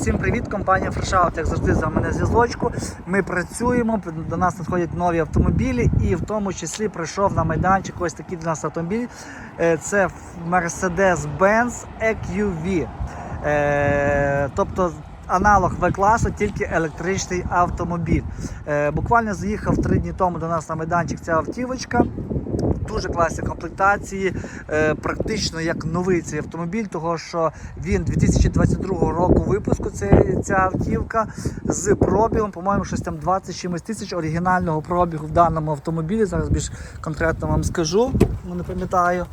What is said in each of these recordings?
Всім привіт, компанія Фрешаут, як завжди з вами на зв'язочку. Ми працюємо, до нас надходять нові автомобілі, і в тому числі прийшов на майданчик ось такий для нас автомобіль. Е, Це Mercedes-Benz EQV. Е, Тобто аналог В-класу, тільки електричний автомобіль. Е, Буквально заїхав три дні тому до нас на майданчик ця автівочка. Дуже класні комплектації, е, практично як новий цей автомобіль, того що він 2022 року випуску ця автівка з пробігом, по-моєму, щось там 20 чимось тисяч оригінального пробігу в даному автомобілі. Зараз більш конкретно вам скажу, ну, не пам'ятаю.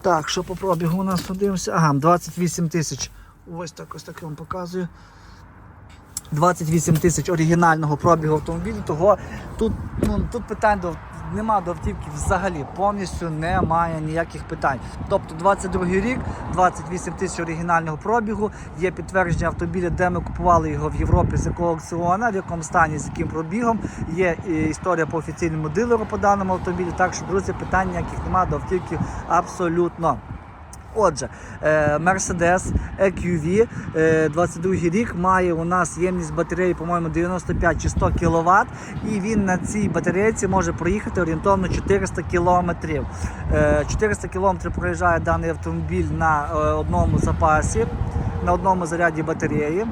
Так, що по пробігу у нас подивимося? Ага, 28 тисяч. Ось так, ось так я вам показую. 28 тисяч оригінального пробігу автомобілю, того тут, ну, тут питань до, нема до автівки взагалі, повністю немає ніяких питань. Тобто 22 рік, 28 тисяч оригінального пробігу, є підтвердження автомобіля, де ми купували його в Європі, з якого аукціона, в якому стані, з яким пробігом. Є історія по офіційному дилеру по даному автомобілю. Так що, друзі, питань ніяких немає до автівки абсолютно. Отже, е, Mercedes EQV е, 22 рік має у нас ємність батареї, по-моєму, 95 чи 100 кВт, і він на цій батарейці може проїхати орієнтовно 400 км. 400 км проїжджає даний автомобіль на е, одному запасі, на одному заряді батареї.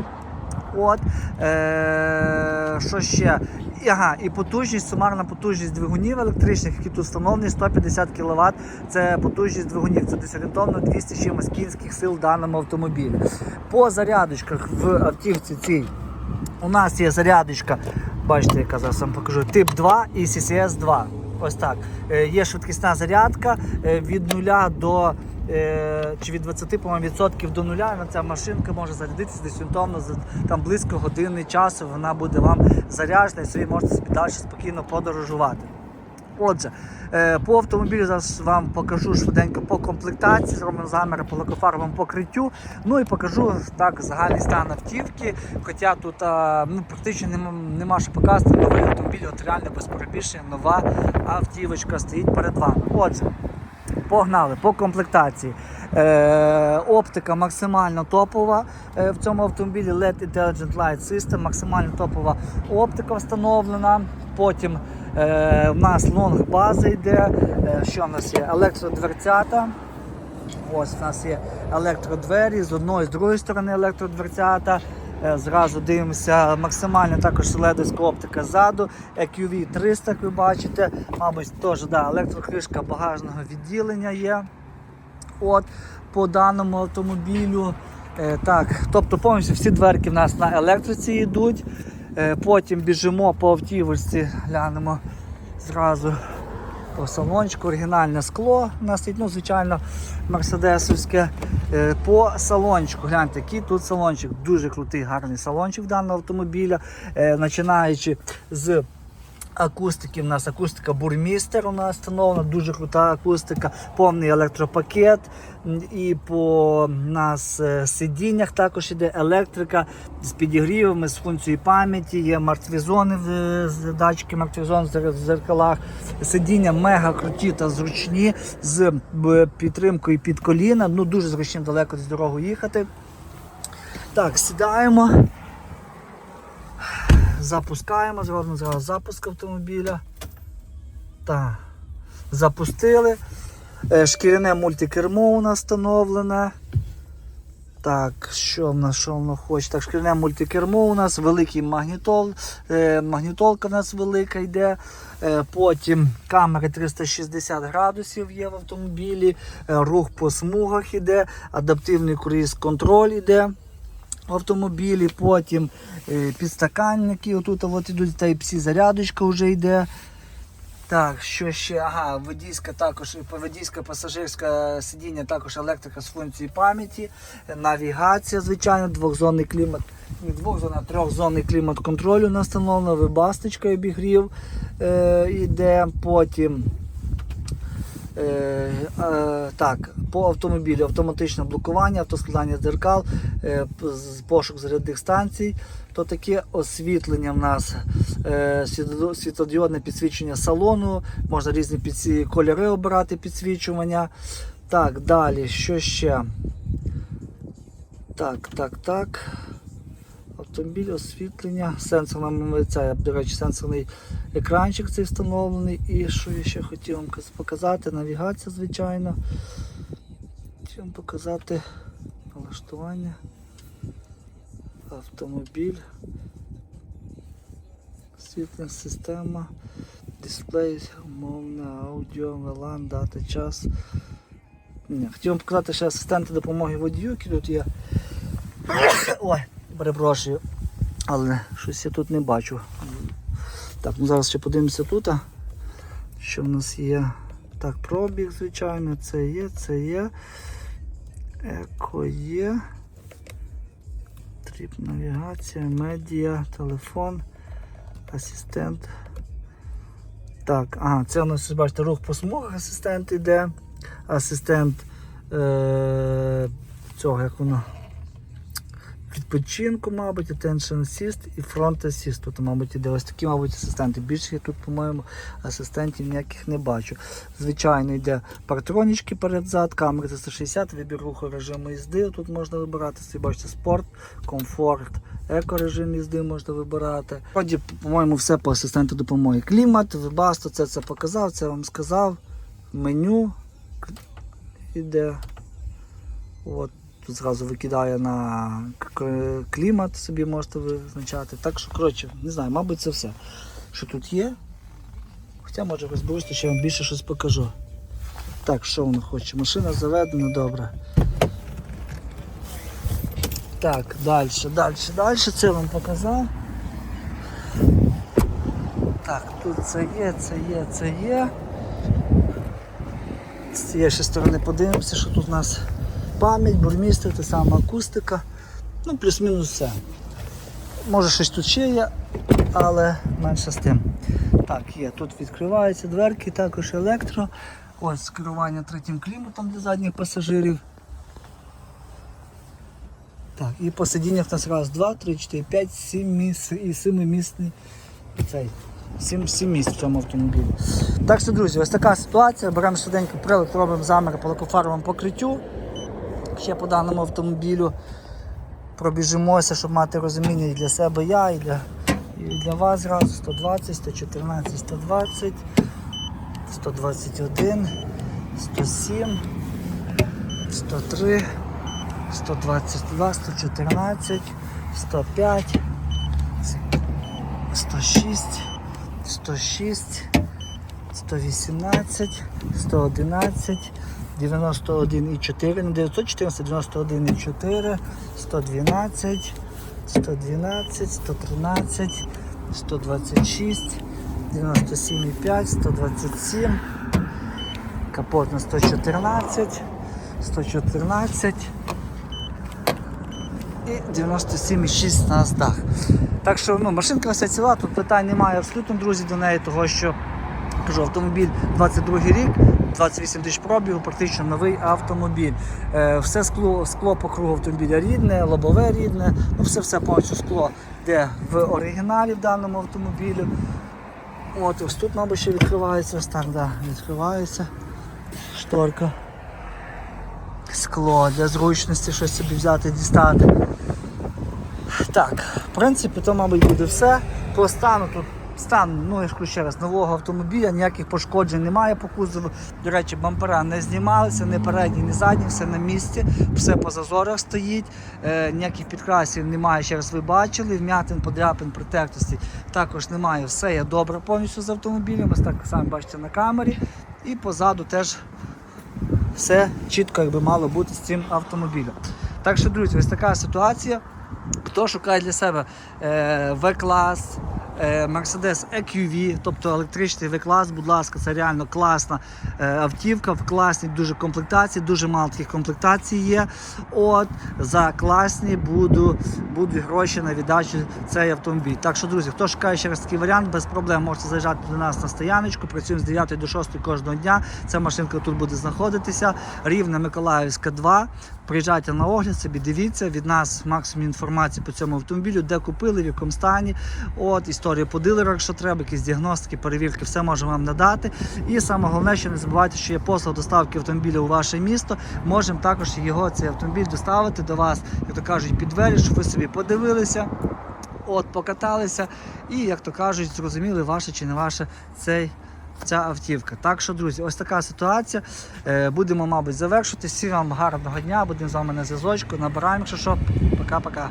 От, е, що ще? І, Ага, і потужність, сумарна потужність двигунів електричних, які тут встановлені, 150 кВт. Це потужність двигунів. Це десь орієнтовно 200 чимось кінських сил в даному автомобілі. По зарядочках в автівці цій у нас є зарядочка, бачите, яка зараз вам покажу, тип 2 і CCS 2. Ось так. Е, Є швидкісна зарядка е, від 0 до чи від 20 по-моєму, відсотків до нуля. Ця машинка може зарядитися десь за там близько години часу. Вона буде вам заряджена і собі можете собі далі спокійно подорожувати. Отже, е, по автомобілю зараз вам покажу швиденько по комплектації, зробимо заміри по лакофарбовому покриттю. Ну і покажу так загальний стан автівки. Хоча тут ну, практично нема, нема що показати новий автомобіль, от реально без перебільшення нова автівочка стоїть перед вами. Отже, Погнали по комплектації. Е, оптика максимально топова е, в цьому автомобілі LED Intelligent Light System, максимально топова оптика встановлена. Потім е, в нас лонг база йде. Е, що в нас є? Електродверцята. Ось у нас є електродвері з одної з другої сторони електродверцята. Е, Зразу дивимося максимально також ледовська оптика ззаду. EQV 300, як ви бачите. Мабуть, теж да, електрокришка багажного відділення є. От, по даному автомобілю. Е, так, тобто повністю всі дверки в нас на електриці йдуть. Е, потім біжимо по автівочці, глянемо зразу по салончику, оригінальне скло у нас ну, звичайно, мерседесовське. Е, По салончику, гляньте, який тут салончик, дуже крутий, гарний салончик даного автомобіля. Е, Починаючи з акустики, у нас акустика бурмістер у нас встановлена, дуже крута акустика, повний електропакет. І по нас е, сидіннях також іде електрика з підігрівами, з функцією пам'яті, є мартвізони, в- з датчики мартвізон в зеркалах. Сидіння мега круті та зручні з підтримкою під коліна. Ну дуже зручні далеко з дорогу їхати. Так, сідаємо. Запускаємо, зробимо зараз запуск автомобіля. Так. Запустили. Е, Шкіряне мультикермо у нас встановлене. Так, що в нас, що воно хоче? Так, шкіряне мультикермо у нас, великий магнітол, е, магнітолка у нас велика йде. Е, потім камери 360 градусів є в автомобілі, е, рух по смугах іде, адаптивний круїз контроль іде в автомобілі, потім е, підстаканники, отут от ідуть Type-C зарядочка вже йде. Так, що ще? Ага, водійська також, водійська пасажирська сидіння, також електрика з функцією пам'яті, е, навігація, звичайно, двохзонний клімат, не двохзонний, а трьохзонний клімат контролю настановлено, вибасточка обігрів е, іде, потім Е, е, так, по автомобілю автоматичне блокування, автоскладання дзеркал, е, пошук зарядних станцій. То таке освітлення в нас е, світло- світлодіодне підсвічення салону, можна різні підсві- кольори обирати підсвічування. Так, далі, що ще? Так, так, так. Автомобіль, освітлення, сенсорна це, до речі, сенсорний екранчик цей встановлений. І що я ще хотів вам показати, навігація, звичайно. Хотів вам показати налаштування. Автомобіль. Світла система, дисплей, мовне, аудіо, велан, дата, час. Хотів вам показати ще асистенти допомоги водію, які тут є. Ой, перепрошую. Але щось я тут не бачу. Так, ну зараз ще подивимося тут. Що в нас є? Так, пробіг, звичайно, це є, це є. Еко є. Тріп навігація, медіа, телефон, асистент. Так, ага, це у нас, бачите, рух по смугах асистент іде. Асистент е- цього, як воно, відпочинку, мабуть, Attention Assist і Front Assist. Тут, мабуть, іде ось такі, мабуть, асистенти. Більше я тут, по-моєму, асистентів ніяких не бачу. Звичайно, йде партронічки перед-зад, камери 360, вибір руху режиму їзди. Тут можна вибирати. Це, бачите, спорт, комфорт, еко-режим їзди можна вибирати. Вроді, по-моєму, все по асистенту допомоги. Клімат, вебасто, це це показав, це вам сказав. Меню іде. От. Тут зразу викидає на клімат, собі можете визначати. Так що, коротше, не знаю, мабуть, це все, що тут є. Хоча, може, розберуся, ще вам більше щось покажу. Так, що воно хоче? Машина заведена, добре. Так, далі, далі, далі. Це вам показав. Так, тут це є, це є, це є. З цієї сторони подивимося, що тут у нас пам'ять, бурмістр, та сама акустика. Ну, плюс-мінус все. Може щось тут ще є, але менше з тим. Так, є. Тут відкриваються дверки, також електро. Ось керування третім кліматом для задніх пасажирів. Так, і по сидіннях у нас раз, два, три, чотири, п'ять, сім місць і семимісний цей. Сім, сім місць в цьому автомобілі. Так що, друзі, ось така ситуація. Беремо швиденько прилад, робимо заміри по лакофаровому покриттю. Ще по даному автомобілю пробіжимося, щоб мати розуміння і для себе я, і для, і для вас зразу. 120, 114, 120, 121, 107, 103, 122, 114, 105, 106, 106, 118, 111, 91,4, не 914, 91,4, 112, 112, 113, 126, 97,5, 127, капот на 114, 114 і 97,6 на дах. Так що ну, машинка вся ціла, тут питань немає абсолютно, друзі, до неї, того що кажу, автомобіль 22 рік, 28 тисяч пробігу, практично новий автомобіль. Е, все скло, скло по кругу автомобіля рідне, лобове рідне, ну все все повністю скло, де в оригіналі в даному автомобілі. От, ось тут, мабуть, ще відкривається, ось да, відкривається шторка. Скло для зручності щось собі взяти, дістати. Так, в принципі, то, мабуть, буде все. По стану тут стан, ну я ж кажу ще раз, нового автомобіля, ніяких пошкоджень немає по кузову. До речі, бампера не знімалися, ні передні, ні задні, все на місці, все по зазорах стоїть, е, ніяких підкрасів немає, ще раз ви бачили, вмятин, подряпин, протектості також немає. Все є добре повністю з автомобілем. Ось так самі бачите на камері. І позаду теж все чітко якби мало бути з цим автомобілем. Так що, друзі, ось така ситуація. Хто шукає для себе е, В-клас, Mercedes EQV, тобто електричний В-клас, будь ласка, це реально класна е, автівка в класній дуже комплектації, дуже мало таких комплектацій є. От за класні буду, будуть гроші на віддачу цей автомобіль. Так що, друзі, хто шукає ще раз такий варіант, без проблем можете заїжджати до нас на стояночку. Працюємо з 9 до 6 кожного дня. Ця машинка тут буде знаходитися. Рівна Миколаївська 2. Приїжджайте на огляд, собі дивіться. Від нас максимум інформації по цьому автомобілю, де купили, в якому стані. От, історію по дилерах, якщо треба, якісь діагностики, перевірки, все можемо вам надати. І саме головне, що не забувайте, що є послуга доставки автомобіля у ваше місто. Можемо також його, цей автомобіль, доставити до вас, як то кажуть, під двері, щоб ви собі подивилися. от покаталися, і, як то кажуть, зрозуміли, ваше чи не ваше цей. Ця автівка. Так що, друзі, ось така ситуація. Е, будемо, мабуть, завершити. Всім вам гарного дня, будемо з вами на зв'язочку. Набираємо, якщо що. Пока-пока.